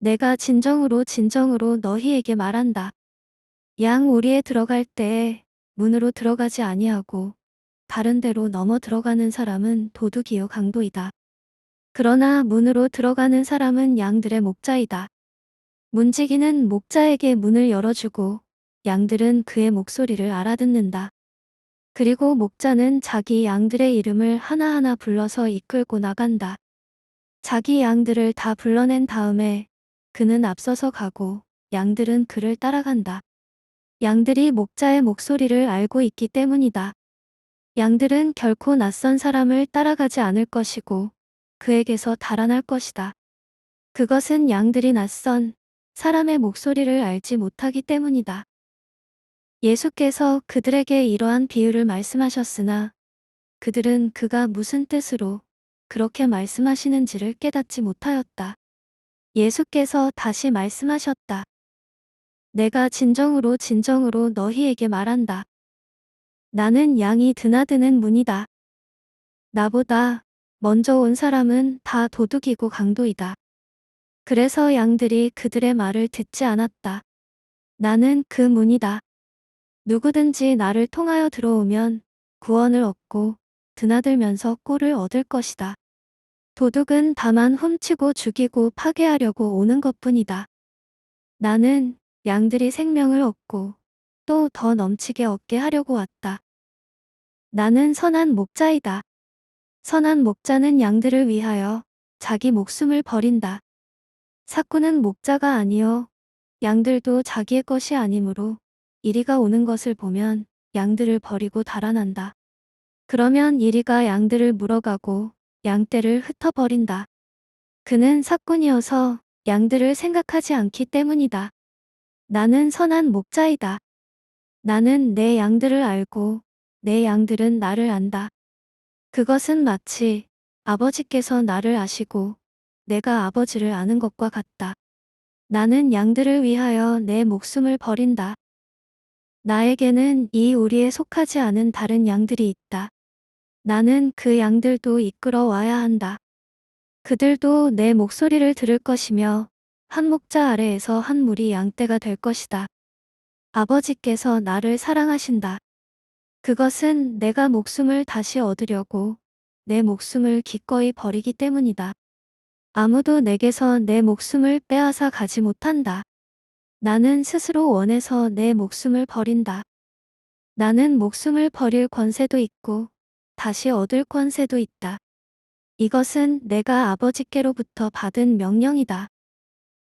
내가 진정으로 진정으로 너희에게 말한다. 양 우리에 들어갈 때에 문으로 들어가지 아니하고 다른 데로 넘어 들어가는 사람은 도둑이요 강도이다. 그러나 문으로 들어가는 사람은 양들의 목자이다. 문지기는 목자에게 문을 열어주고 양들은 그의 목소리를 알아듣는다. 그리고 목자는 자기 양들의 이름을 하나하나 불러서 이끌고 나간다. 자기 양들을 다 불러낸 다음에 그는 앞서서 가고 양들은 그를 따라간다. 양들이 목자의 목소리를 알고 있기 때문이다. 양들은 결코 낯선 사람을 따라가지 않을 것이고 그에게서 달아날 것이다. 그것은 양들이 낯선 사람의 목소리를 알지 못하기 때문이다. 예수께서 그들에게 이러한 비유를 말씀하셨으나 그들은 그가 무슨 뜻으로 그렇게 말씀하시는지를 깨닫지 못하였다. 예수께서 다시 말씀하셨다. 내가 진정으로 진정으로 너희에게 말한다. 나는 양이 드나드는 문이다. 나보다 먼저 온 사람은 다 도둑이고 강도이다. 그래서 양들이 그들의 말을 듣지 않았다. 나는 그 문이다. 누구든지 나를 통하여 들어오면 구원을 얻고 드나들면서 꿀을 얻을 것이다. 도둑은 다만 훔치고 죽이고 파괴하려고 오는 것 뿐이다. 나는 양들이 생명을 얻고 또 더 넘치게 얻게 하려고 왔다. 나는 선한 목자이다. 선한 목자는 양들을 위하여 자기 목숨을 버린다. 사꾼은 목자가 아니요 양들도 자기의 것이 아니므로 이리가 오는 것을 보면 양들을 버리고 달아난다. 그러면 이리가 양들을 물어가고 양떼를 흩어버린다. 그는 사꾼이어서 양들을 생각하지 않기 때문이다. 나는 선한 목자이다. 나는 내 양들을 알고 내 양들은 나를 안다. 그것은 마치 아버지께서 나를 아시고 내가 아버지를 아는 것과 같다. 나는 양들을 위하여 내 목숨을 버린다. 나에게는 이 우리에 속하지 않은 다른 양들이 있다. 나는 그 양들도 이끌어 와야 한다. 그들도 내 목소리를 들을 것이며 한 목자 아래에서 한 무리 양떼가 될 것이다. 아버지께서 나를 사랑하신다. 그것은 내가 목숨을 다시 얻으려고 내 목숨을 기꺼이 버리기 때문이다. 아무도 내게서 내 목숨을 빼앗아 가지 못한다. 나는 스스로 원해서 내 목숨을 버린다. 나는 목숨을 버릴 권세도 있고 다시 얻을 권세도 있다. 이것은 내가 아버지께로부터 받은 명령이다.